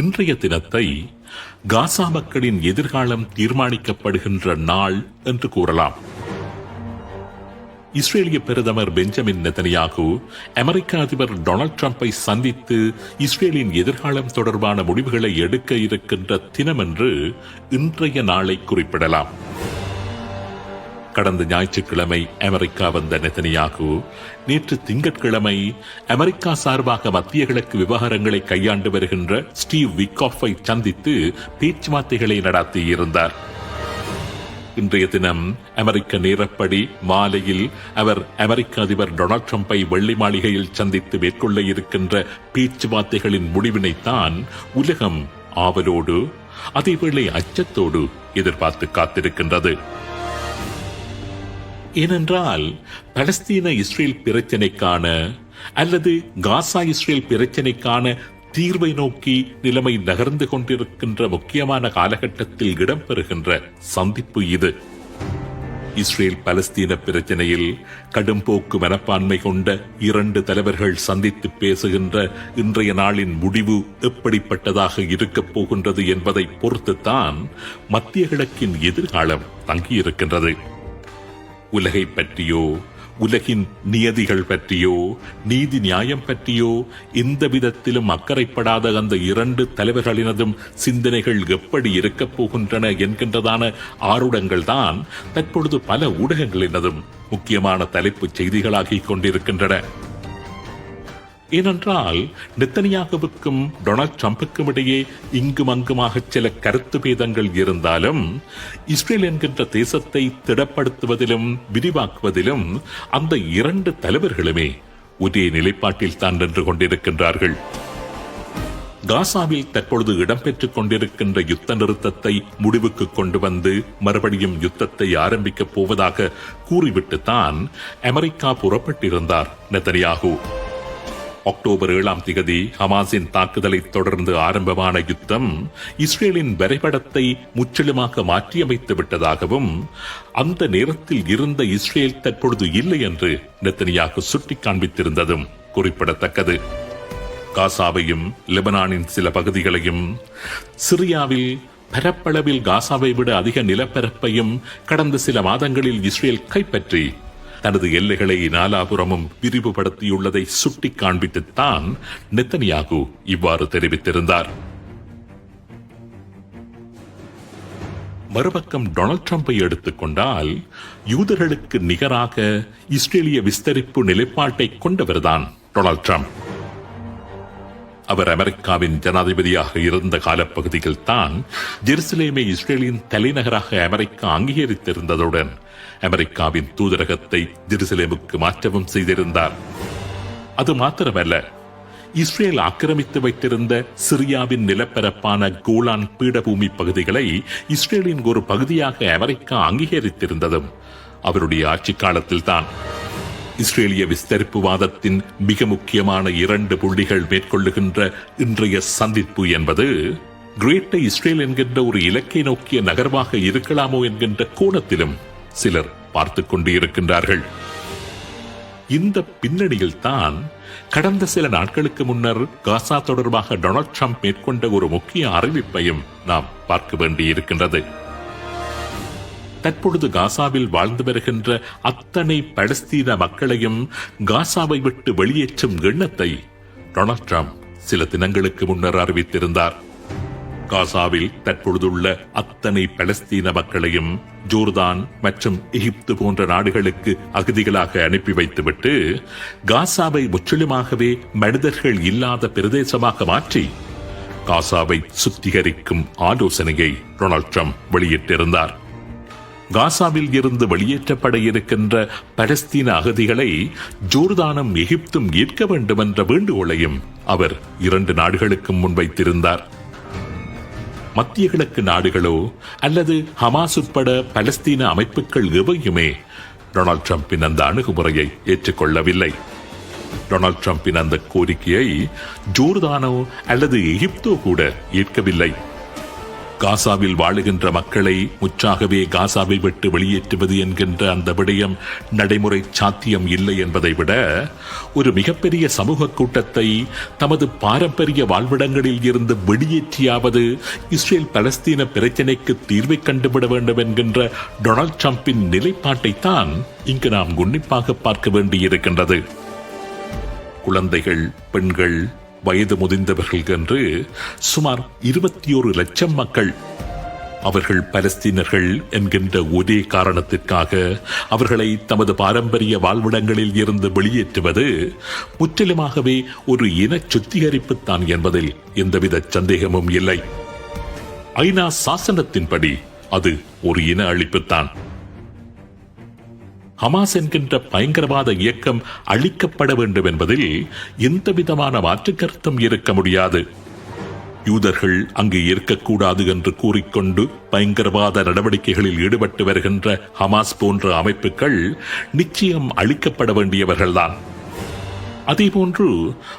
இன்றைய தினத்தை காசா மக்களின் எதிர்காலம் தீர்மானிக்கப்படுகின்ற நாள் என்று கூறலாம். இஸ்ரேலிய பிரதமர் பெஞ்சமின் நெத்தனியாகு அமெரிக்க அதிபர் டொனால்ட் ட்ரம்ப்பை சந்தித்து இஸ்ரேலின் எதிர்காலம் தொடர்பான முடிவுகளை எடுக்க இருக்கின்ற தினம் என்று இன்றைய நாளை குறிப்பிடலாம். கடந்த ஞாயிற்றுக்கிழமை அமெரிக்கா வந்த நெத்தனியாகு நேற்று திங்கட்கிழமை அமெரிக்கா சார்பாக மத்திய கிழக்கு விவகாரங்களை கையாண்டு வருகின்ற ஸ்டீவ் விக்காஃபை சந்தித்து பேச்சுவார்த்தைகளை நடத்தியிருந்தார். இன்றைய தினம் அமெரிக்க நேரப்படி மாலையில் அவர் அமெரிக்க அதிபர் டொனால்ட் ட்ரம்பை வெள்ளி மாளிகையில் சந்தித்து மேற்கொள்ள இருக்கின்ற பேச்சுவார்த்தைகளின் முடிவினைத்தான் உலகம் ஆவலோடு அதேவேளை அச்சத்தோடு எதிர்பார்த்து காத்திருக்கின்றது. ஏனென்றால் பலஸ்தீன இஸ்ரேல் பிரச்சினைக்கான அல்லது காசா இஸ்ரேல் பிரச்சினைக்கான தீர்வை நோக்கி நிலைமை நகர்ந்து கொண்டிருக்கின்ற முக்கியமான காலகட்டத்தில் இடம்பெறுகின்ற சந்திப்பு இது. இஸ்ரேல் பலஸ்தீன பிரச்சனையில் கடும் போக்கு மனப்பான்மை கொண்ட இரண்டு தலைவர்கள் சந்தித்து பேசுகின்ற இன்றைய நாளின் முடிவு எப்படிப்பட்டதாக இருக்கப் போகின்றது என்பதை பொறுத்துத்தான் மத்திய கிழக்கின் எதிர்காலம் தங்கியிருக்கின்றது. உலகை பற்றியோ உலகின் நியதிகள் பற்றியோ நீதி நியாயம் பற்றியோ எந்த விதத்திலும் அக்கறைப்படாத அந்த இரண்டு தலைவர்களினதும் சிந்தனைகள் எப்படி இருக்கப் போகின்றன என்கின்றதான ஆருடங்கள் தான் தற்பொழுது பல ஊடகங்களினதும் முக்கியமான தலைப்புச் செய்திகளாகிக் கொண்டிருக்கின்றன. ஏனென்றால் நெத்தனியாகவுக்கும் டொனால்ட் ட்ரம்புக்கும் இடையே இங்கும் அங்குமாக சில கருத்து பேதங்கள் இருந்தாலும் இஸ்ரேல் என்கின்ற தேசத்தை திடப்படுத்துவதிலும் விரிவாக்குவதிலும் அந்த இரண்டு தலைவர்களுமே ஒரே நிலைப்பாட்டில் தான் நின்று கொண்டிருக்கின்றார்கள். காசாவில் தற்பொழுது இடம்பெற்றுக் கொண்டிருக்கின்ற யுத்த நிறுத்தத்தை முடிவுக்கு கொண்டு வந்து மறுபடியும் யுத்தத்தை ஆரம்பிக்கப் போவதாக கூறிவிட்டு தான் அமெரிக்கா புறப்பட்டிருந்தார் நெத்தனியாகு அக்டோபர் ஏழாம் திகதி ஹமாஸின் தாக்குதலை தொடர்ந்து ஆரம்பமான யுத்தம் இஸ்ரேலின் வரைபடத்தை முற்றிலுமாக மாற்றியமைத்து விட்டதாகவும் அந்த நேரத்தில் இருந்த இஸ்ரேல் தற்பொழுது இல்லை என்று நெத்தனியாக சுட்டிக் காண்பித்திருந்ததும் குறிப்பிடத்தக்கது. காசாவையும் லெபனானின் சில பகுதிகளையும் சிரியாவில் பரப்பளவில் காசாவை விட அதிக நிலப்பரப்பையும் கடந்த சில மாதங்களில் இஸ்ரேல் கைப்பற்றி தனது எல்லைகளை நாலாபுரமும் விரிவுபடுத்தியுள்ளதை சுட்டிக் காண்பித்துத்தான் நெத்தனியாகு இவ்வாறு தெரிவித்திருந்தார். மறுபக்கம் டொனால்ட் ட்ரம்பை எடுத்துக்கொண்டால் யூதர்களுக்கு நிகராக இஸ்ரேலிய விஸ்தரிப்பு நிலைப்பாட்டை கொண்டவர்தான் டொனால்ட் ட்ரம்ப். அவர் அமெரிக்காவின் ஜனாதிபதியாக இருந்த காலப்பகுதியில் தான் ஜெருசலேமை இஸ்ரேலின் தலைநகராக அமெரிக்கா அங்கீகரித்திருந்ததுடன் அமெரிக்காவின் தூதரகத்தை ஜெருசலேமுக்கு மாற்றவும் செய்திருந்தார். அது மாத்திரமல்ல இஸ்ரேல் ஆக்கிரமித்து வைத்திருந்த சிரியாவின் நிலப்பரப்பான கோலான் பீடபூமி பகுதிகளை இஸ்ரேலின் ஒரு பகுதியாக அமெரிக்கா அங்கீகரித்திருந்ததும் அவருடைய ஆட்சி காலத்தில்தான். இஸ்ரேலிய விஸ்தரிப்பு வாதத்தின் மிக முக்கியமான இரண்டு புள்ளிகள் மேற்கொள்ளுகின்ற இன்றைய சந்திப்பு என்பது கிரேட்ட இஸ்ரேல் என்கின்ற ஒரு இலக்கை நோக்கிய நகரமாக இருக்கலாமோ என்கின்ற கோணத்திலும் சிலர் பார்த்துக் கொண்டு இருக்கின்றார்கள் இந்த பின்னணியில் தான் கடந்த சில நாட்களுக்கு முன்னர் காசா தொடர்பாக டொனால்ட் ட்ரம்ப் மேற்கொண்ட ஒரு முக்கிய அறிவிப்பையும் நாம் பார்க்க வேண்டியிருக்கின்றது. தற்பொழுது காசாவில் வாழ்ந்து வருகின்ற அத்தனை பலஸ்தீன மக்களையும் காசாவை விட்டு வெளியேற்றும் எண்ணத்தை டொனால்ட் ட்ரம்ப் சில தினங்களுக்கு முன்னர் அறிவித்திருந்தார். காசாவில் தற்பொழுதுள்ள அத்தனை பலஸ்தீன மக்களையும் ஜோர்தான் மற்றும் எகிப்து போன்ற நாடுகளுக்கு அகதிகளாக அனுப்பி வைத்துவிட்டு காசாவை முற்றிலுமாகவே மனிதர்கள் இல்லாத பிரதேசமாக மாற்றி காசாவை சுத்திகரிக்கும் ஆலோசனையை டொனால்ட் ட்ரம்ப் வெளியிட்டிருந்தார். காசாவில் இருந்து வெளியேற்றப்பட இருக்கின்ற பலஸ்தீன அகதிகளை ஜோர்தானும் எகிப்தும் ஏற்க வேண்டும் என்ற வேண்டுகோளையும் அவர் இரண்டு நாடுகளுக்கும் முன்வைத்திருந்தார் மத்திய கிழக்கு நாடுகளோ அல்லது ஹமாஸ் உட்பட பலஸ்தீன அமைப்புகள் எவையுமே டொனால்ட் ட்ரம்பின் அந்த அணுகுமுறையை ஏற்றுக்கொள்ளவில்லை. டொனால்ட் ட்ரம்பின் அந்த கோரிக்கையை ஜோர்தானோ அல்லது எகிப்தோ கூட ஏற்கவில்லை. காசாவில் வாழுகின்ற மக்களை முற்றாகவே காசாவை விட்டு வெளியேற்றுவது என்கின்ற அந்த விடயம் நடைமுறை சாத்தியம் இல்லை என்பதை விட ஒரு மிகப்பெரிய சமூக கூட்டத்தை தமது பாரம்பரிய வாழ்விடங்களில் இருந்து வெளியேற்றியாவது இஸ்ரேல் பலஸ்தீன பிரச்சினைக்கு தீர்வை கண்டுவிட வேண்டும் என்கின்ற டொனால்ட் ட்ரம்பின் நிலைப்பாட்டைத்தான் இங்கு நாம் உன்னிப்பாக பார்க்க வேண்டியிருக்கின்றது. குழந்தைகள் பெண்கள் வயது முதிர்ந்தவர்கள் என்று சுமார் இருபத்தி ஒரு லட்சம் மக்கள். அவர்கள் பலஸ்தீனர்கள் என்கின்ற ஒரே காரணத்திற்காக அவர்களை தமது பாரம்பரிய வாழ்விடங்களில் இருந்து வெளியேற்றுவது முற்றிலுமாகவே ஒரு இன சுத்திகரிப்புத்தான் என்பதில் எந்தவித சந்தேகமும் இல்லை. ஐநா சாசனத்தின்படி அது ஒரு இன அழிப்புத்தான். ஹமாஸ் என்கின்ற பயங்கரவாத இயக்கம் அழிக்கப்பட வேண்டும் என்பதில் எந்த விதமான மாற்று கருத்தும் இருக்க முடியாது. யூதர்கள் அங்கு இருக்கக்கூடாது என்று கூறிக்கொண்டு பயங்கரவாத நடவடிக்கைகளில் ஈடுபட்டு வருகின்ற ஹமாஸ் போன்ற அமைப்புகள் நிச்சயம் அழிக்கப்பட வேண்டியவர்கள்தான். அதேபோன்று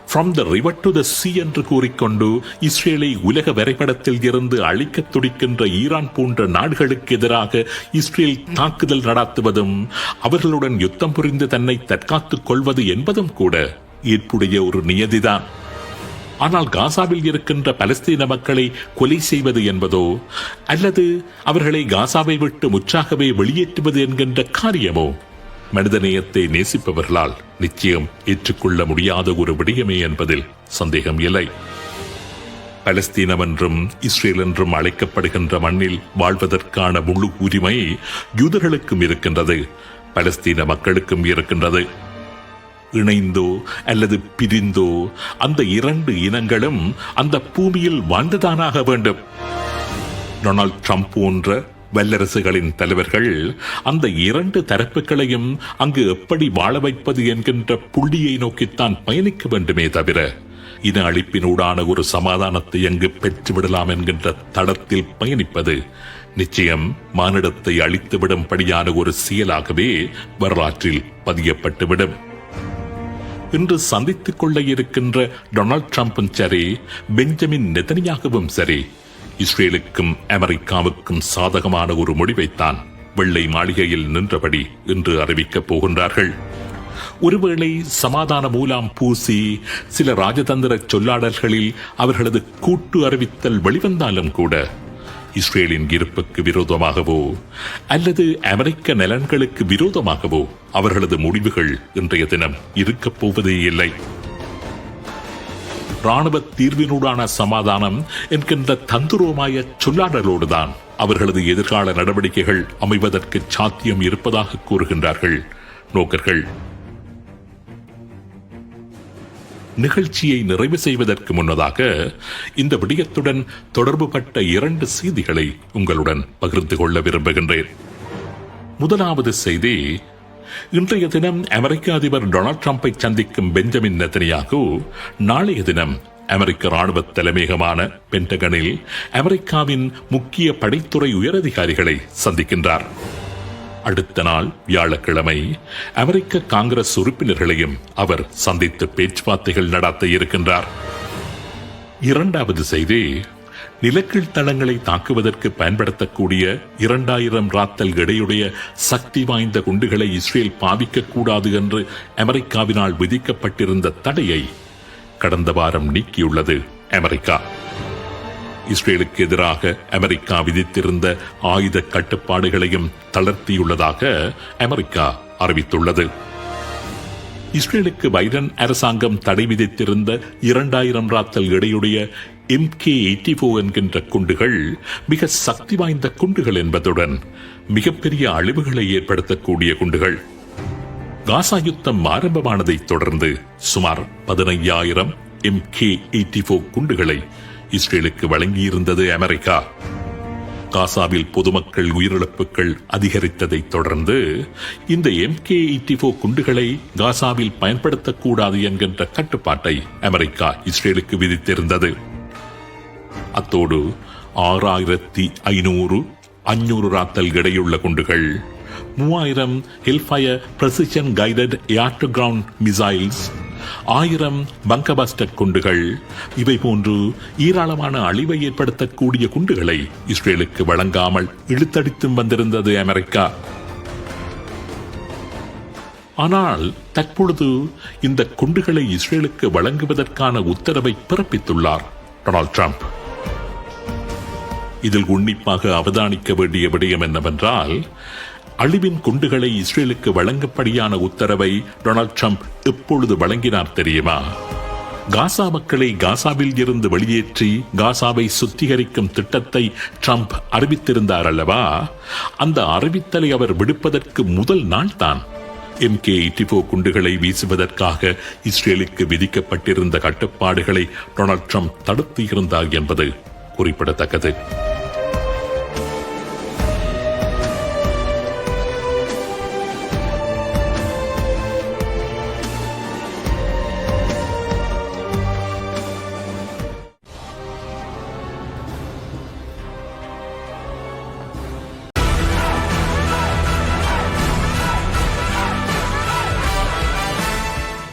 from the river to the sea என்று கூறிக்கொண்டு இஸ்ரேலை உலக வரைபடத்தில் இருந்து அழிக்க துடிக்கின்ற ஈரான் போன்ற நாடுகளுக்கு எதிராக இஸ்ரேல் தாக்குதல் நடாத்துவதும் அவர்களுடன் யுத்தம் புரிந்து தன்னை தற்காத்துக் கொள்வது என்பதும் கூட ஏற்புடைய ஒரு நியதிதான். ஆனால் காசாவில் இருக்கின்ற பலஸ்தீன மக்களை கொலை செய்வது என்பதோ அல்லது அவர்களை காசாவை விட்டு முற்றாகவே வெளியேற்றுவது என்கின்ற காரியமோ மனிதநேயத்தை நேசிப்பவர்களால் நிச்சயம் ஏற்றுக்கொள்ள முடியாத ஒரு விடயமே என்பதில் சந்தேகம் இல்லை. பலஸ்தீனம் என்றும் இஸ்ரேல் என்றும் அழைக்கப்படுகின்ற மண்ணில் வாழ்வதற்கான முழு உரிமை யூதர்களுக்கும் இருக்கின்றது பலஸ்தீன மக்களுக்கும் இருக்கின்றது. இணைந்தோ அல்லது பிரிந்தோ அந்த இரண்டு இனங்களும் அந்த பூமியில் வாழ்ந்துதானாக வேண்டும். டொனால்ட் ட்ரம்ப் போன்ற வல்லரசுகளின் தலைவர்கள் அந்த இரண்டு தரப்புகளையும் அங்கு எப்படி வாழ வைப்பது என்கின்ற புள்ளியை நோக்கித்தான் பயணிக்க வேண்டுமே தவிர இன அழிப்பினூடான ஒரு சமாதானத்தை அங்கு பெற்றுவிடலாம் என்கின்ற தடத்தில் பயணிப்பது நிச்சயம் மானிடத்தை அழித்துவிடும்படியான ஒரு செயலாகவே வரலாற்றில் பதியப்பட்டுவிடும். இன்று சந்தித்துக் கொள்ள இருக்கின்ற டொனால்ட் ட்ரம்ப்பும் சரி பெஞ்சமின் நெதனியாகவும் சரி இஸ்ரேலுக்கும் அமெரிக்காவுக்கும் சாதகமான ஒரு முடிவைத்தான் வெள்ளை மாளிகையில் நின்றபடி இன்று அறிவிக்கப் போகின்றார்கள். ஒருவேளை சமாதான மூலாம் பூசி சில ராஜதந்திர சொல்லாடல்களில் அவர்களது கூட்டு அறிவித்தல் வெளிவந்தாலும் கூட இஸ்ரேலின் இருப்புக்கு விரோதமாகவோ அல்லது அமெரிக்க நலன்களுக்கு விரோதமாகவோ அவர்களது முடிவுகள் இன்றைய தினம் இருக்கப் போவதே இல்லை. ராணுவ தீர்வினூடான சமாதானம் என்கின்ற தந்துரோமாய சொல்லாடலோடுதான் அவர்களது எதிர்கால நடவடிக்கைகள் அமைவதற்கு சாத்தியம் இருப்பதாக கூறுகின்றார்கள். நோக்கர்கள். நிகழ்ச்சியை நிறைவு செய்வதற்கு முன்னதாக இந்த விடயத்துடன் தொடர்புபட்ட இரண்டு செய்திகளை உங்களுடன் பகிர்ந்து கொள்ள விரும்புகின்றேன். முதலாவது செய்தி இன்றைய தினம் அமெரிக்க அதிபர் டொனால்ட் ட்ரம்ப்பை சந்திக்கும் பெஞ்சமின் நெத்தனியாகு நாளைய தினம் அமெரிக்க ராணுவ தலைமையகமான பென்டகனில் அமெரிக்காவின் முக்கிய படைத்துறை உயரதிகாரிகளை சந்திக்கின்றார். அடுத்த நாள் வியாழக்கிழமை அமெரிக்க காங்கிரஸ் உறுப்பினர்களையும் அவர் சந்தித்து பேச்சுவார்த்தைகள் நடத்த இருக்கின்றார். இரண்டாவது செய்தி நிலக்கீழ் தளங்களை தாக்குவதற்கு பயன்படுத்தக்கூடிய இரண்டாயிரம் ராத்தல் எடையுடைய சக்தி வாய்ந்த குண்டுகளை இஸ்ரேல் பாவிக்க கூடாது என்று அமெரிக்காவினால் விதிக்கப்பட்டிருந்த தடையை கடந்த வாரம் நீக்கியுள்ளது அமெரிக்கா. இஸ்ரேலுக்கு எதிராக அமெரிக்கா விதித்திருந்த ஆயுத கட்டுப்பாடுகளையும் தளர்த்தியுள்ளதாக அமெரிக்கா அறிவித்துள்ளது. இஸ்ரேலுக்கு பைடன் அரசாங்கம் தடை விதித்திருந்த இரண்டாயிரம் ராத்தல் இடையுடைய எம் கே எயிட்டி என்கின்ற குண்டுகள் மிக சக்தி வாய்ந்த குண்டுகள் என்பதுடன் மிகப்பெரிய அழிவுகளை ஏற்படுத்தக்கூடிய குண்டுகள். காசா யுத்தம் ஆரம்பமானதைத் தொடர்ந்து சுமார் பதினையாயிரம் எம் கே எயிட்டி குண்டுகளை இஸ்ரேலுக்கு வழங்கியிருந்தது அமெரிக்கா. காசாவில் பொதுமக்கள் உயிரிழப்புகள் அதிகரித்ததை தொடர்ந்து இந்த எம் கே குண்டுகளை காசாவில் பயன்படுத்தக்கூடாது என்கின்ற கட்டுப்பாட்டை அமெரிக்கா இஸ்ரேலுக்கு விதித்திருந்தது. அத்தோடு ஆறாயிரத்தி ஐநூறு அஞ்சூறு ராத்தல் எடையுள்ள குண்டுகள் மூவாயிரம் Hellfire precision guided air to ground missiles ஆயிரம் பங்கபாஸ்டர் குண்டுகள் இவை போன்று ஏராளமான அழிவை ஏற்படுத்தக்கூடிய குண்டுகளை இஸ்ரேலுக்கு வழங்காமல் இழுத்தடித்தும் வந்திருந்தது அமெரிக்கா. ஆனால் தற்பொழுது இந்த குண்டுகளை இஸ்ரேலுக்கு வழங்குவதற்கான உத்தரவை பிறப்பித்துள்ளார் டொனால்ட் ட்ரம்ப். இதில் உன்னிப்பாக அவதானிக்க வேண்டிய விடயம் என்னவென்றால் அழிவின் குண்டுகளை இஸ்ரேலுக்கு வழங்கப்படியான உத்தரவை டொனால்ட் ட்ரம்ப் எப்பொழுது வழங்கினார் தெரியுமா? காசா மக்களை காசாவில் இருந்து வெளியேற்றி காசாவை சுத்திகரிக்கும் திட்டத்தை ட்ரம்ப் அறிவித்திருந்தார் அல்லவா? அந்த அறிவித்தலை அவர் விடுப்பதற்கு முதல் நாள் தான். எம் கே குண்டுகளை வீசுவதற்காக இஸ்ரேலுக்கு விதிக்கப்பட்டிருந்த கட்டுப்பாடுகளை டொனால்ட் ட்ரம்ப் தடுத்து இருந்தார் என்பது குறிப்பிடத்தக்கது.